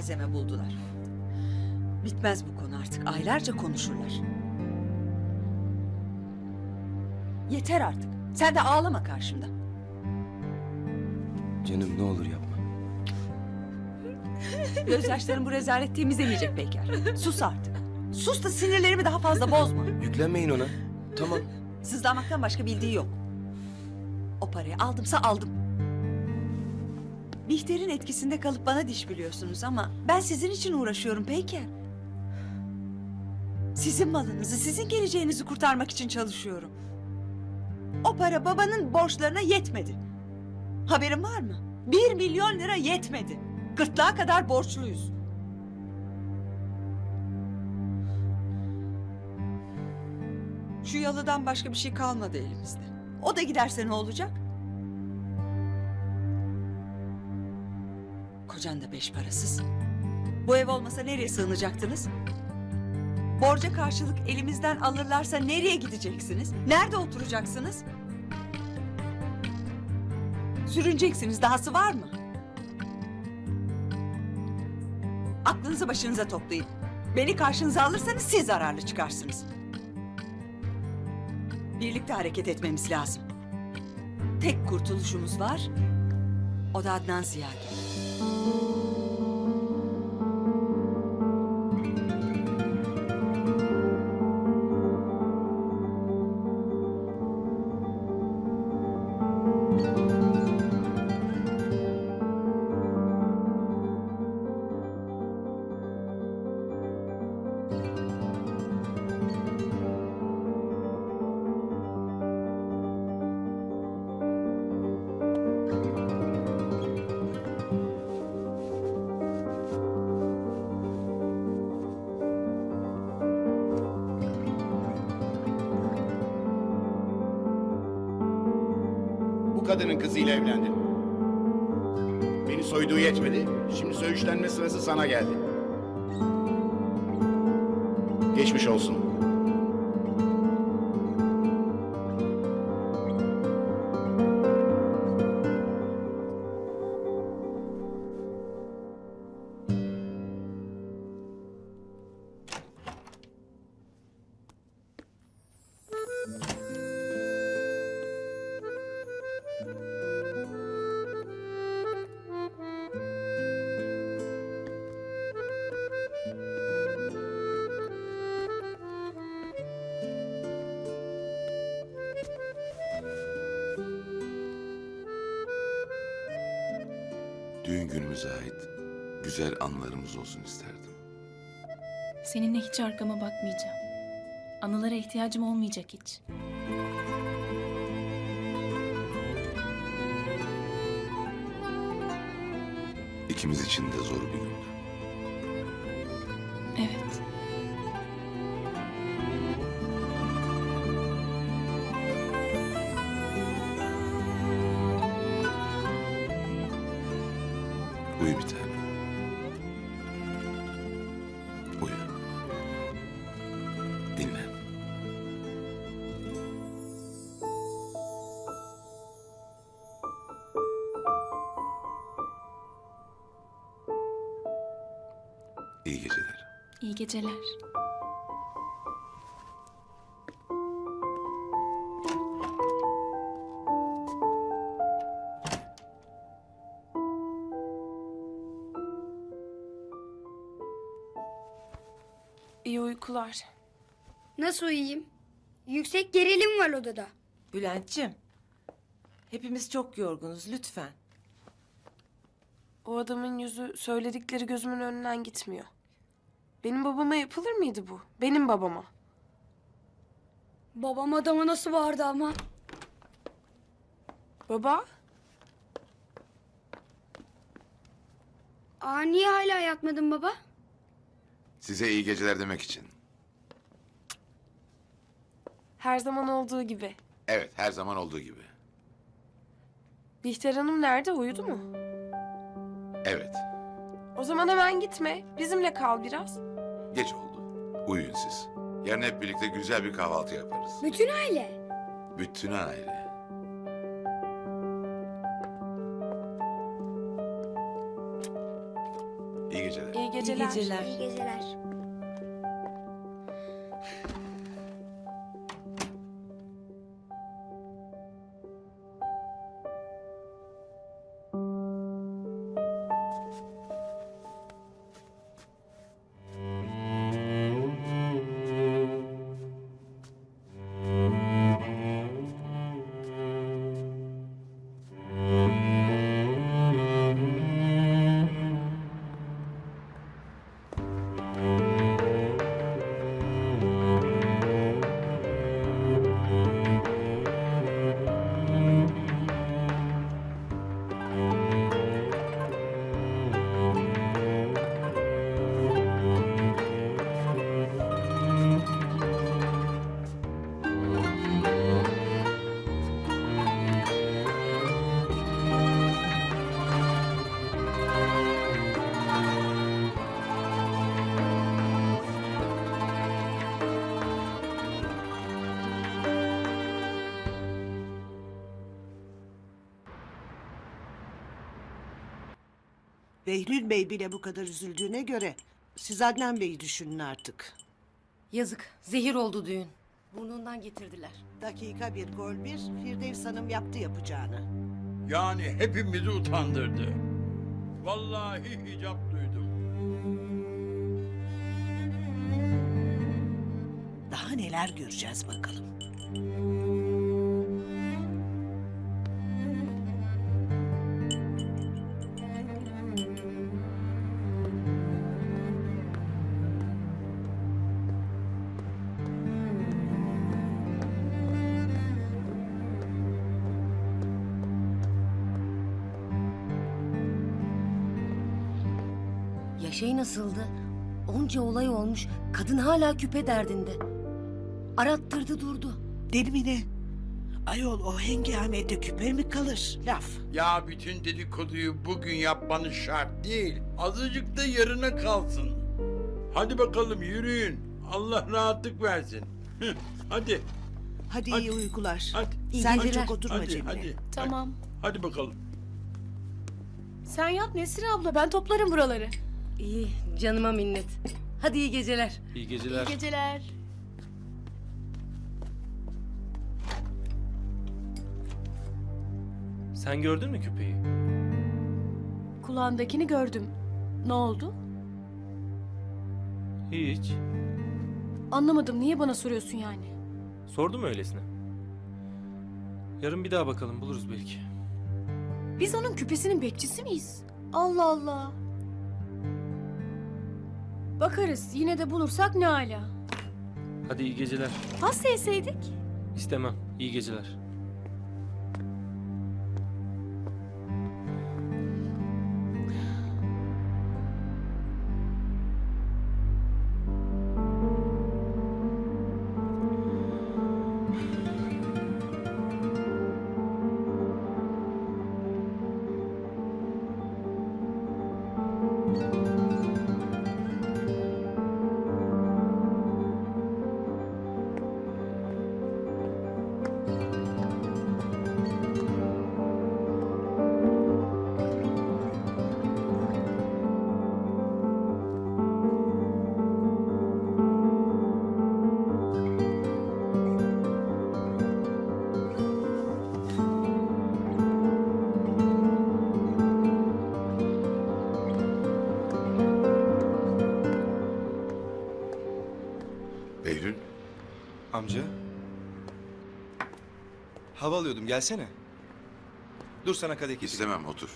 malzeme buldular. Bitmez bu konu artık. Aylarca konuşurlar. Yeter artık. Sen de ağlama karşımda. Canım ne olur yapma. Gözyaşların bu rezalet temizlemeyecek Peyker. Sus artık. Sus da sinirlerimi daha fazla bozma. Yüklenmeyin ona. Tamam. Sızlanmaktan başka bildiği yok. O parayı aldımsa aldım. Bihter'in etkisinde kalıp bana diş biliyorsunuz ama ben sizin için uğraşıyorum Peyker. Sizin malınızı, sizin geleceğinizi kurtarmak için çalışıyorum. O para babanın borçlarına yetmedi. Haberin var mı? Bir milyon lira yetmedi. Gırtlağa kadar borçluyuz. Şu yalıdan başka bir şey kalmadı elimizde. O da giderse ne olacak? Kocan da beş parasız. Bu ev olmasa nereye sığınacaktınız? Borca karşılık elimizden alırlarsa nereye gideceksiniz? Nerede oturacaksınız? Sürüneceksiniz. Dahası var mı? Aklınızı başınıza toplayın. Beni karşınıza alırsanız siz zararlı çıkarsınız. Birlikte hareket etmemiz lazım. Tek kurtuluşumuz var. O da Adnan Ziyagil. Bu kadının kızıyla evlendin. Beni soyduğu yetmedi. Şimdi söğüşlenme sırası sana geldi. Geçmiş olsun. Düğün günümüze ait güzel anılarımız olsun isterdim. Seninle hiç arkama bakmayacağım. Anılara ihtiyacım olmayacak hiç. İkimiz için de zor bir gündü. Evet. Geceler. İyi uykular. Nasıl uyuyayım? Yüksek gerilim var odada. Bülent'ciğim. Hepimiz çok yorgunuz lütfen. O adamın yüzü söyledikleri gözümün önünden gitmiyor. Benim babama yapılır mıydı bu? Benim babama. Babam adama nasıl bağırdı ama? Baba? Aa niye hala yatmadın baba? Size iyi geceler demek için. Her zaman olduğu gibi. Evet, her zaman olduğu gibi. Bihter Hanım nerede? Uyudu mu? Evet, O zaman hemen gitme. Bizimle kal biraz. geç oldu. Uyuyun siz. Yarın hep birlikte güzel bir kahvaltı yaparız. Bütün aile. Bütün aile. İyi geceler. İyi geceler. İyi geceler. İyi geceler. Behlül Bey bile bu kadar üzüldüğüne göre siz Adnan Bey'i düşünün artık. Yazık. Zehir oldu düğün. Burnundan getirdiler. Dakika bir gol bir Firdevs Hanım yaptı yapacağını. Yani hepimizi utandırdı. Vallahi hicap duydum. Daha neler göreceğiz bakalım. Yaşayı nasıldı? Onca olay olmuş. Kadın hala küpe derdinde. Arattırdı durdu. Deli mi ne? Ayol o hengamede küpe mi kalır? Laf. Ya bütün dedikoduyu bugün yapmanız şart değil. Azıcık da yarına kalsın. Hadi bakalım yürüyün. Allah rahatlık versin. Hadi, Hadi, Hadi. iyi uykular. hadi. İyi Sen de geceler. çok oturma Hadi, Cemile. hadi. Tamam. Hadi bakalım. Sen yat Nesrin abla ben toplarım buraları. İyi canıma minnet. Hadi iyi geceler. İyi geceler. Geceler. Sen gördün mü küpeyi? Kulağındakini gördüm. Ne oldu? Hiç. Anlamadım niye bana soruyorsun yani? Sordum öylesine. Yarın bir daha bakalım buluruz belki. Biz onun küpesinin bekçisi miyiz? Allah Allah. Bakarız yine de bulursak ne ala. Hadi iyi geceler. Pasta yeseydik. İstemem. İyi geceler. Behlül, Amca. Hava alıyordum gelsene. Dur sana kadeh getireyim. istemem otur.